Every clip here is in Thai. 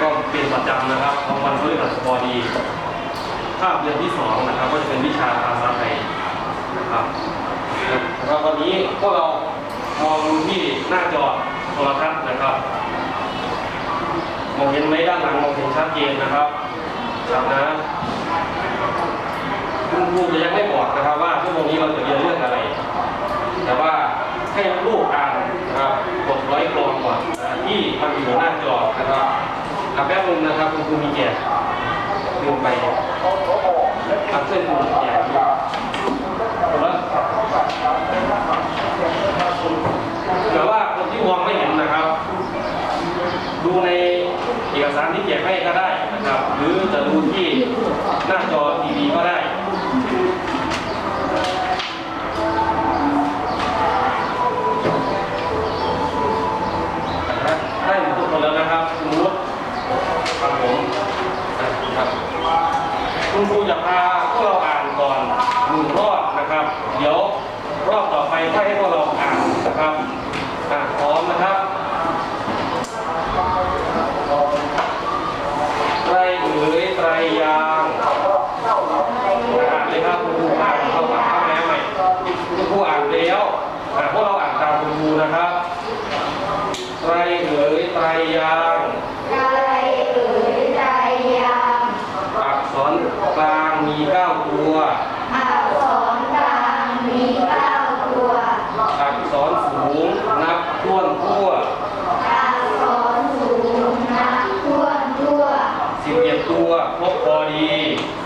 ก็เป็นประจำนะครับของวันพฤหัสบดีภาพเรียนที่สองนะครับก็จะเป็นวิชาภาษาไทยนะครับแล้ววันนี้พวกเรามองดูที่หน้าจอโทรทัศน์นะครับมองเห็นไหมด้านหลังมองเห็นชัดเจนนะครับครับนะคุณครูจะยังไม่บอกนะครับว่าชั่วโมงนี้เราจะเรียนเรื่องอะไร แต่ว่าให้ลูกอ่านนะครับกดร้อยกรองก่อนที่มันอยู่หน้าจอนะครับ ขับแป๊บนึงนะครับคุณครูมีแจกลืมไปอัดเส้นคุณแจกอยู่แล้วแต่ว่าคนที่มองไม่เห็นนะครับ ดูในเอกสารที่แจกให้ก็ได้นะครับ หรือจะดูที่หน้าจอทีวีก็ได้หมดทุกคนแล้วนะครับคุณวุฒิครับผมนะครับ คุณครูจะพาพวกเราอ่านก่อนหนึ่งรอบนะครับ เดี๋ยวรอบต่อไปค่อยให้พวกเราอ่านนะครับอะพร้อมนะครับไตรเอ๋ยไตรยางอ่านเลยครับคุณครูอ่านเข้ามาเข้ามาใหม่คุณครูอ่าน แล้วอะพวกเราอ่านตามคุณครูนะครับไตรเอ๋ยไตรยางใจเอ๋ยใจยามอักษรกลางมีเก้าตัว อักษรกลางมีเก้าตัว อักษรสูงนับท่วนทั่ว อักษรสูงนับท่วนทั่ว สิบเอ็ดตัวครบพอดี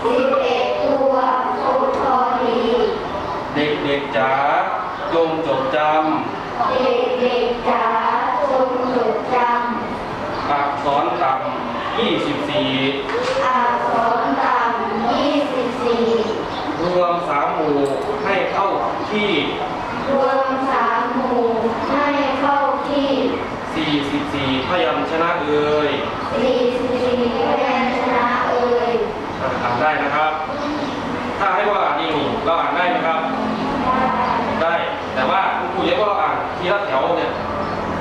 สิบเอ็ดตัวครบพอดี เด็กๆจ๋าจงจดจ เด็กๆจ๋าจงจดจำอักษรต่ำยี่สิบสี่ำอักษรต่ำยี่สิบสี่รวมสามหมู่ให้เข้าที่ รวมสามหมู่ให้เข้าที่สี่สิบสี่พยัญชนะเอ่ยสี่สิบสี่พยัญชนะเอ่ยอะอ่านได้นะครับ ถ้าให้ว่าอ่านเองนี่เราอ่านได้ไหมครับ ได้ แต่ว่า คุณครูเรียกว่าเราอ่านทีละแถวเนี่ย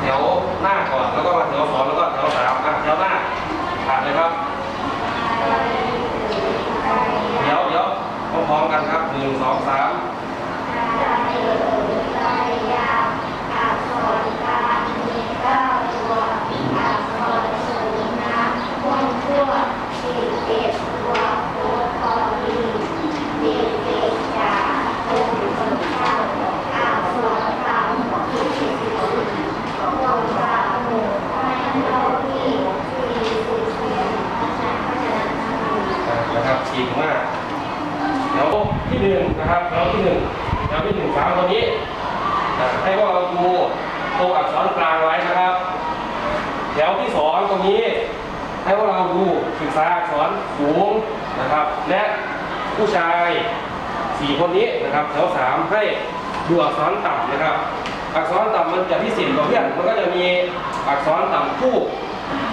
แถวหน้าก่อนแล้วก็มาแถวสองแล้วก็แถวสามอะแถวหน้าผ่านเลยครับเดี๋ยวเดี๋ยวพร้อมๆกันครับหนึ่งสองสาม อะนะครับฉีกมากแถวที่ห นะครับแถวที่หนึ่งแถวที่หนึ่งสามตัวนี้ให้พวกเราดูตัวอักษรกลางไว้นะครับแถวที่สองตรงนี้ให้พวกเราดูศึกษาอักษรสูงนะครับ และผู้ชายสี่คนนี้นะครับแถวสามให้ดูอักษรต่ำนะครับ อักษรต่ำมันจะพิเศษกว่าเพื่อนมันก็จะมีอักษรต่ำคู่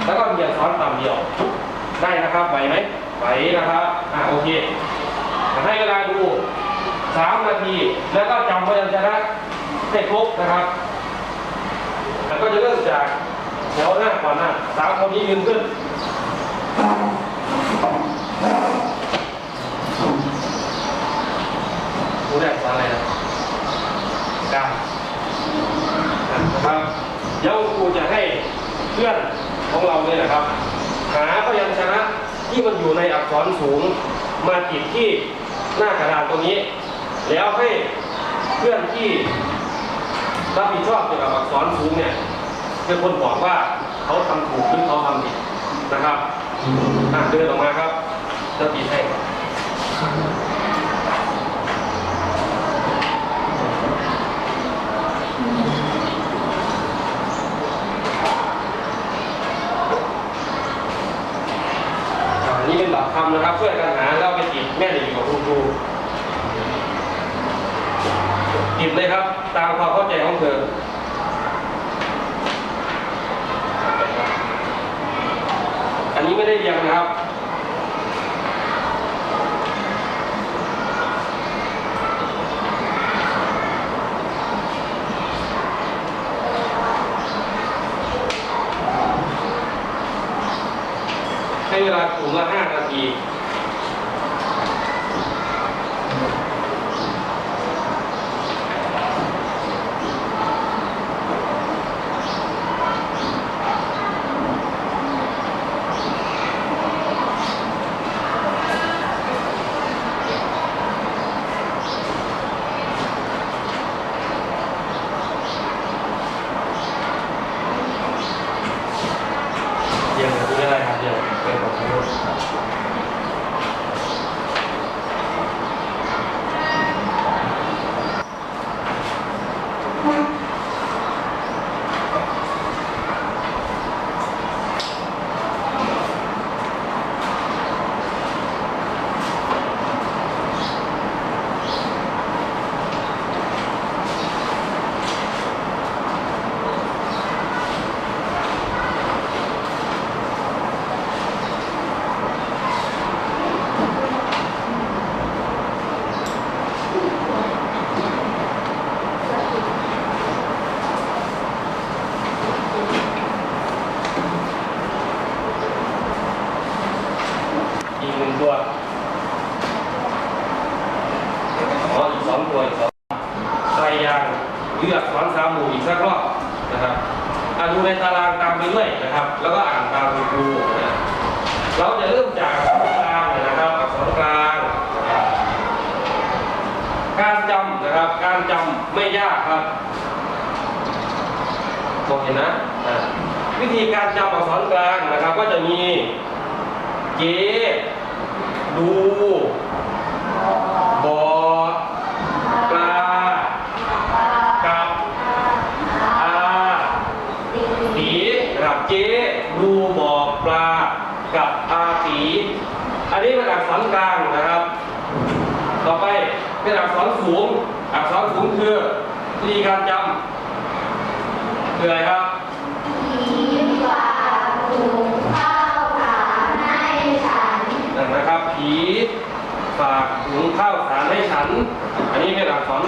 แล้วก็มีอักษรต่ำเดียวได้นะครับไหวไหมไหวนะครับอ่าโอเคให้เวลาดู สามนาที แล้วก็จำพยัญชนะให้ครบนะครับแล้วก็จะเริ่มจากแถวหน้าก่อนหน้าสามคนนี้ยืนขึ้นรู้แรกสอนอะไรนะการนะครับ เดี๋ยวครูจะให้เพื่อนของเราเนี่ยนะครับ หาพยัญชนะที่มันอยู่ในอักษรสูงมาติดที่หน้ากระดาษตรงนี้ แล้วให้เพื่อนที่รับผิดชอบเกี่ยวกับอักษรสูงเนี่ยเป็นคนบอกว่าเขาทำถูกหรือเขาทำผิดนะครับอะเดินออกมาครับจะปิดให้อ่านี่เป็นหลักธรรมนะครับช่วยกันหาแล้วไปติดแม่เด็กอยู่กับคุณครู ติดเลยครับ ตามความเข้าใจของเธออันนี้ไม่ได้เรียงนะครับ ก็จะมีเจดูบอปลากับอาตีรับเจดูบอปลากับอาตีอันนี้เป็นอักษรกลางนะครับ ต่อไปเป็นอักษรสูง อักษรสูงคือวิธีการจำคืออะไรครับ นะครับ ผีฝากถุงข้าวสารให้ฉัน อันนี้เป็นอักษร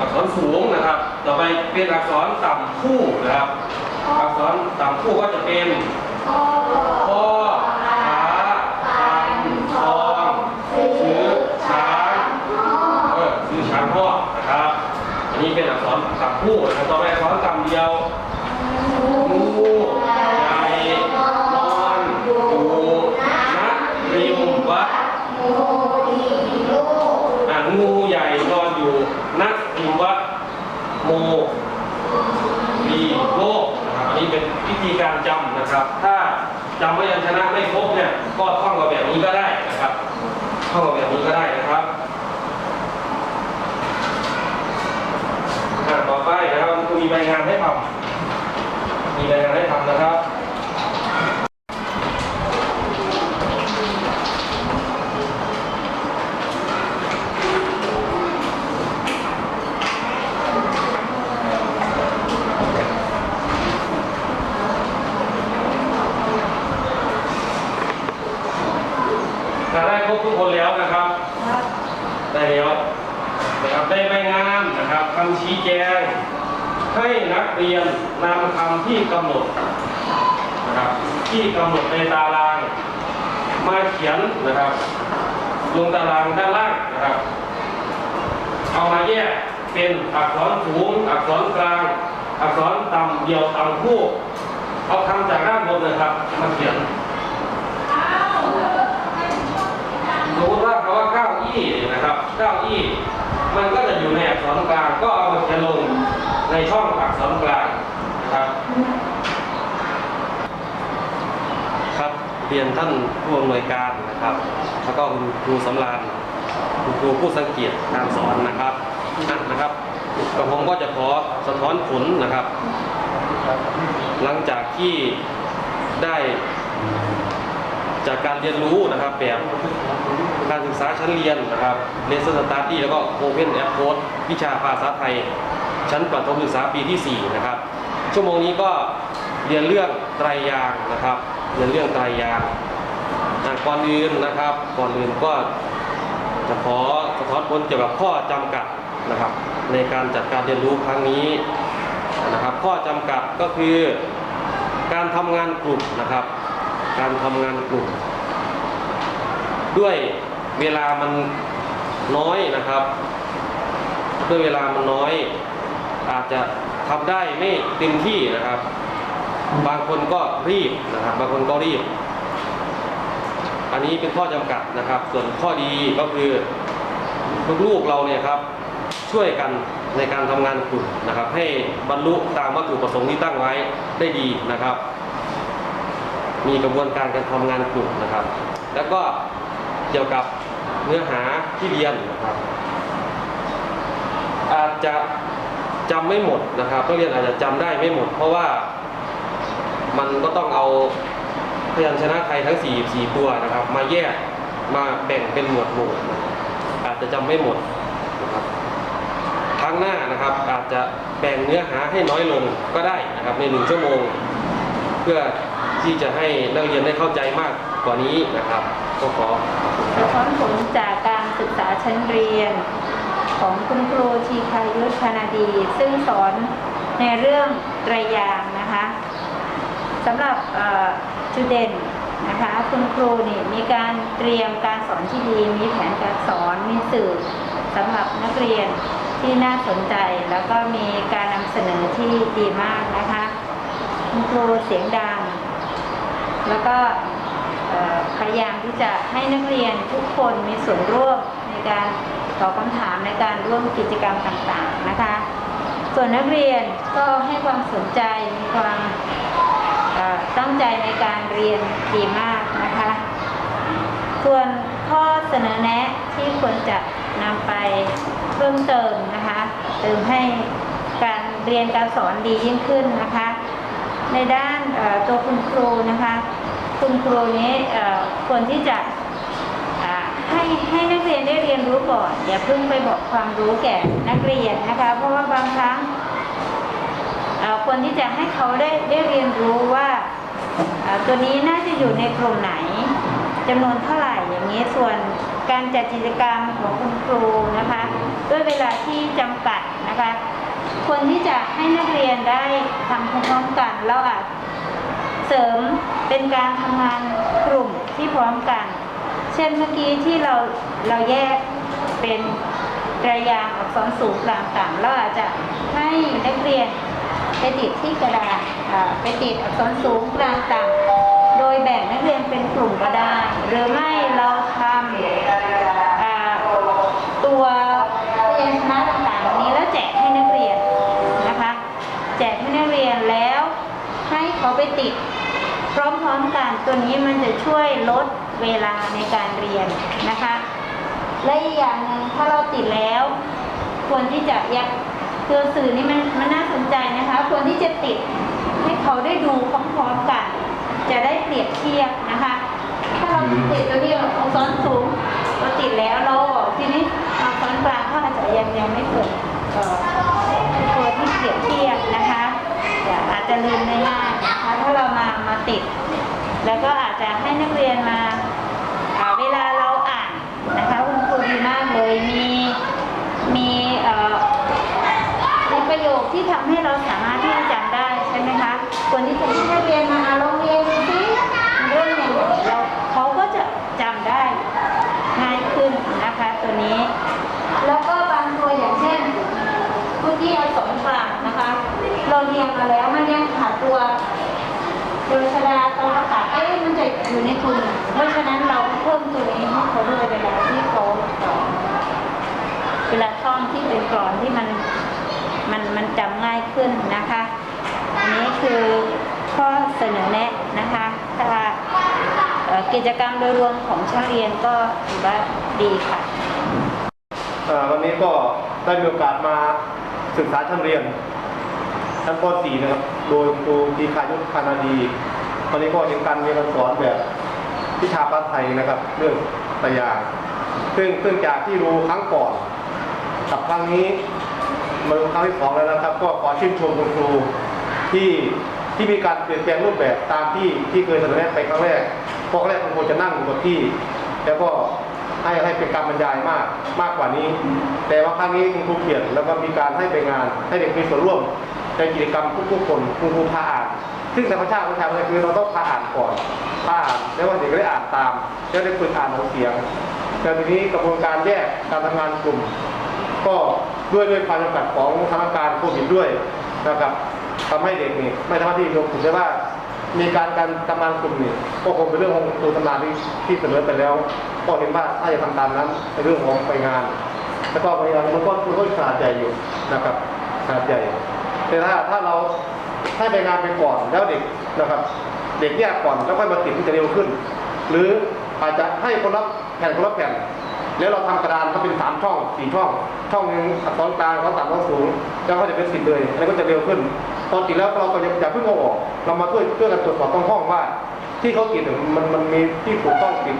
อักษรสูงนะครับ ต่อไปเป็นอักษรต่ำคู่นะครับ อักษรต่ำคู่ก็จะเป็นพ่อพอขาคันทองซื้อช้างเออซื้อช้างพ่อนะครับอันนี้เป็นอักษรต่ำคู่นะครับต่อไปอักษรต่ำเดียว งูใหญ่นอนอยู่ณริมวัด งูดีลูก อะงูใหญ่นอนอยู่ณริมวัดโมดีโลกนะครับอันนี้เป็นวิธีการจำนะครับ ถ้าจำพยัญชนะไม่ครบเนี่ย ก็ท่องกับแบบนี้ก็ได้นะครับท่องกับแบบนี้ก็ได้นะครับต่อไปนะครับคุณมีรายงานให้ทำมีรายงานให้ทำนะครับ ถ้าได้ครบทุกคนแล้วนะครับ ได้แล้วนะครับได้ใบงานนะครับคำชี้แจง ให้นัก เรียนนำคำที่กำหนดนะครับที่กำหนดในตารางมาเขียนนะครับ ลงตารางด้านล่างนะครับ เอามาแยกเป็นอักษรสูง อักษรกลาง อักษรต่ำเดียวต่ำคู่เอาคำจากด้านบนนะครับมาเขียนสมมติว่าคำว่าเก้าอี้นะครับเก้าอี้ มันก็จะอยู่ในอักษรกลางก็เอามาเขียนลง ในช่องอักษรกลางนะครับ ครับเรียนท่านผู้อำนวยการนะครับ แล้วก็คุณครูสำราญคุณครูผู้สังเกตการสอนนะครับนะครับกับผมก็จะขอสะท้อนผลนะครับ หลังจากที่ได้จากการเรียนรู้นะครับแบบการศึกษาชั้นเรียนนะครับเลสเซอร์สตาร์ดี้แล้วก็โอเพนแอปโค้ดวิชาภาษาไทย ชั้นประถมศึกษาปีที่ 4 นะครับ ชั่วโมงนี้ก็เรียนเรื่องไตรยางนะครับ เรียนเรื่องไตรยางก่อนอื่นนะครับก่อนอื่นก็จะขอสะท้อนผลเกี่ยวกับข้อจำกัดนะครับ ในการจัดการเรียนรู้ครั้งนี้นะครับ ข้อจำกัดก็คือการทำงานกลุ่มนะครับ การทำงานกลุ่ม ด้วยเวลามันน้อยนะครับ ด้วยเวลามันน้อย อาจจะทำได้ไม่เต็มที่นะครับ บางคนก็รีบนะครับ บางคนก็รีบ อันนี้เป็นข้อจำกัดนะครับ ส่วนข้อดีก็คือลูกๆเราเนี่ยครับช่วยกันในการทำงานกลุ่มนะครับ ให้บรรลุตามวัตถุประสงค์ที่ตั้งไว้ได้ดีนะครับ มีกระบวนการการทำงานกลุ่มนะครับ แล้วก็เกี่ยวกับเนื้อหาที่เรียนนะครับ อาจจะ จำไม่หมดนะครับนักเรียนอาจจะจำได้ไม่หมด เพราะว่ามันก็ต้องเอาพยัญชนะไทยทั้ง 4 4 ตัวนะครับ มาแยกมาแบ่งเป็นหมวดหมู่อาจจะจำไม่หมดนะครับครั้งหน้านะครับอาจจะแบ่งเนื้อหาให้น้อยลงก็ได้นะครับในหนึ่งชั่วโมง เพื่อที่จะให้นักเรียนได้เข้าใจมากกว่านี้นะครับ ก็ขอสะท้อนผลจากการศึกษาชั้นเรียน ของคุณครูชีคายุทธนาดี ซึ่งสอนในเรื่องไตรยางนะคะสำหรับจุดเด่นนะคะคุณครูนี่มีการเตรียมการสอนที่ดี มีแผนการสอนมีสื่อสำหรับนักเรียนที่น่าสนใจ แล้วก็มีการนำเสนอที่ดีมากนะคะคุณครูเสียงดัง แล้วก็พยายามที่จะให้นักเรียนทุกคนมีส่วนร่วมในการ ตอบคำถามในการร่วมกิจกรรมต่างๆนะคะ ส่วนนักเรียนก็ให้ความสนใจมีความตั้งใจในการเรียนดีมากนะคะ ส่วนข้อเสนอแนะที่ควรจะนำไปเพิ่มเติมนะคะเติมให้การเรียนการสอนดียิ่งขึ้นนะคะ ในด้านตัวคุณครูนะคะ คุณครูนี้ควรที่จะ ให้ให้นักเรียนได้เรียนรู้ก่อน อย่าเพิ่งไปบอกความรู้แก่นักเรียนนะคะ เพราะว่าบางครั้งควรที่จะให้เขาได้ได้เรียนรู้ว่าตัวนี้น่าจะอยู่ในกลุ่มไหนจำนวนเท่าไหร่อย่างนี้ส่วนการจัดกิจกรรมของคุณครูนะคะ ด้วยเวลาที่จำกัดนะคะควรที่จะให้นักเรียนได้ทำพร้อมๆกันแล้วอาจเสริมเป็นการทำงานกลุ่มที่พร้อมกัน ช่นเมื่อกี้ที่เราเราแยกเป็นระยางอักษรสูงกลางต่ำเราอาจจะให้นักเรียนไปติดที่กระดาษไปติดอักษรสูงกลางต่ำโดยแบ่งนักเรียนเป็นกลุ่มก็ได้ หรือไม่เราทำตัวพยัญชนะต่างๆนี้แล้วแจกให้นักเรียนนะคะ แจกให้นักเรียนแล้วให้เขาไปติด พร้อมๆกันตัวนี้มันจะช่วยลด เวลาในการเรียนนะคะ และอีกอย่างหนึ่งถ้าเราติดแล้ว ควรที่จะยักตัวสื่อนี้มันมันน่าสนใจนะคะ ควรที่จะติดให้เขาได้ดูพร้อมๆกัน จะได้เปรียบเทียบนะคะ ถ้าเราติดตัวนี้ของซ้อนสูงเราติดแล้วเราทีนี้เอาซ้อนกลางก็อาจจะยังยังไม่เกิดเออตัวที่เปรียบเทียบนะคะอาจจะลืมได้ง่ายนะคะถ้าเรามามาติด แล้วก็อาจจะให้นักเรียนมาอ่าเวลาเราอ่านนะคะคุณครูดีมาก เลยมีมีเอ่อมีประโยคที่ทำให้เราสามารถที่จะจำได้ใช่ไหมคะคนที่จะให้นักเรียนมาลองเรียนดูซิเรื่องอย่างเราเขาก็จะจำได้ง่ายขึ้นนะคะตัวนี้ แล้วก็บางตัวอย่างเช่นเมื่อกี้เอาสองกลางนะคะ เราเรียนมาแล้วมันยังขาดตัวโดยชดาตอนประกาศเอ๊ะมันจะอยู่ในทุนเพราะฉะนั้นเราเพิ่มตัวนี้ให้เขาด้วยเวลาที่เขาเอ่อเวลาท่องที่ เป็นกรอนที่มันมันมันจำง่ายขึ้นนะคะ อันนี้คือข้อเสนอแนะนะคะถ้ากิจกรรมโดยรวมของชั้นเรียนก็ถือว่าดีค่ะวันนี้ก็ได้มีโอกาสมาศึกษาชั้นเรียนชั้นป .4 นะครับ โดยครูทีคายุทธคานาดีตอนนี้ก็เห็นการเรียนการสอนแบบวิชาภาษาไทยนะครับ เรื่องตยางซึ่งซึ่งจากที่รู้ครั้งก่อน กับครั้งนี้มาดูครั้งที่สองแล้วนะครับ ก็ขอชื่นชมคุณครูที่ที่มีการเปลี่ยนแปลงรูปแบบตามที่ที่เคยเสนอแนะไปครั้งแรกพราะครั้งแรกคุณครูจะนั่งอยู่กับที่ แล้วก็ให้ให้เป็นการบรรยายมากมากกว่านี้ แต่ว่าครั้งนี้คุณครูเปลี่ยนแล้วก็มีการให้ไปงาน ให้เด็กมีส่วนร่วมในกิจกรรมทุกๆคนคุณครูพาอ่านซึ่งธรรมชาติของชาวคือเราต้องพาอ่านก่อนพาอ่านแล้ววันเด็กก็ได้อ่านตามแล้วได้ฝึกอ่านออกเสียงแต่ทีนี้กระบวนการแยกการทำงานกลุ่ม ก็ด้วยด้วยความจำกัดของสถานการณ์โควิดด้วยนะครับทำให้เด็กนี่ไม่สามารถที่จะรวมกลุ่มได้ว่า มีการการทำงานกลุ่มนี่ก็คงเป็นเรื่องของตัวตำนานที่ที่เสนอไปแล้ว ก็เห็นว่าถ้าจะทำตามนั้นในเรื่องของไปงาน แล้วก็พยายามมันก็มันก็ขนาดใหญ่อยู่นะครับขนาดใหญ่ แต่ถ้าถ้าเราให้ไปงานไปก่อนแล้วเด็กนะครับ เด็กแยกก่อนแล้วค่อยมาติดที่จะเร็วขึ้น หรืออาจจะให้คนละแผ่นคนละแผ่น แล้วเราทำกระดานก็เป็นสามช่องสี่ช่องช่องหนึ่งอักษรกลางอักษรต่ำอักษรสูงแล้วก็จะเป็นสิบเลยอันนี้ก็จะเร็วขึ้นพอติดแล้วเราก็อย่าย่าเพิ่งเอาออก เรามาช่วยช่วยกันตรวจสอบต้องห้องว่า ที่เขาติดมันมันมีที่ถูกต้องติด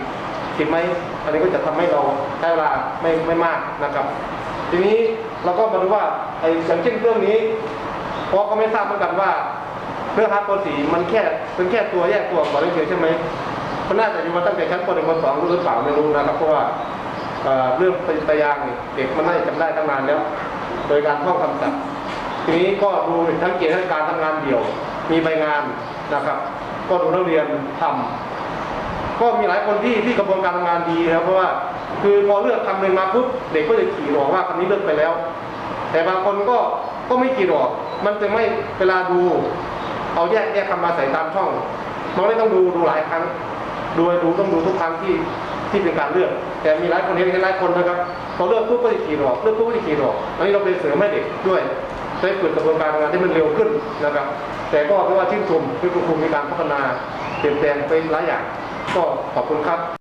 ติดไหมอันนี้ก็จะทำให้เราใช้เวลาไม่ไม่มากนะครับ ทีนี้เราก็มาดูว่าไอ้อย่างเช่นเรื่องนี้เพราะก็ไม่ทราบเหมือนกันว่าเรื่องฮาร์ดโปรสีมันแค่เป็นแค่ตัวแยกตัวก่อนเฉยใช่ไหมมันน่าจะอยู่มาตั้งแต่ชั้นป .1 ป .2 หรือเปล่าไม่รู้นะครับเพราะว่า เรื่องตะยางนี่เด็กมันน่าจะจำได้ตั้งนานแล้ว โดยการท่องคำศัพท์ทีนี้ก็ดูทั้งเกณฑ์ทั้งการทำงานเดี่ยว มีใบงานนะครับ ก็ดูนักเรียนทำก็มีหลายคนที่ที่กระบวนการทำงานดีนะครับเพราะว่า คือพอเลือกคำหนึ่งมาปุ๊บเด็กก็จะขี่ออกว่าคำนี้เลือกไปแล้ว แต่บางคนก็ก็ไม่ขี่ออก มันจะไม่เวลาดู เอาแยกแยกคำมาใส่ตามช่องมันไม่ต้องดูดูหลายครั้งดูดูต้องดูทุกครั้งที่ ที่เป็นการเลือก แต่มีหลายคนเห็นเห็นหลายคนนะครับพอเลือกปุ๊บก็จะขี่ออกเลือกปุ๊บก็จะขี่ออกอันนี้เราไปเสริมให้เด็กด้วยได้ฝึกกระบวนการทำงานที่มันเร็วขึ้นนะครับ แต่ก็เพราะว่าชื่นชมที่คุณครูมีการพัฒนาเปลี่ยนแปลงไปหลายอย่างก็ขอบคุณครับ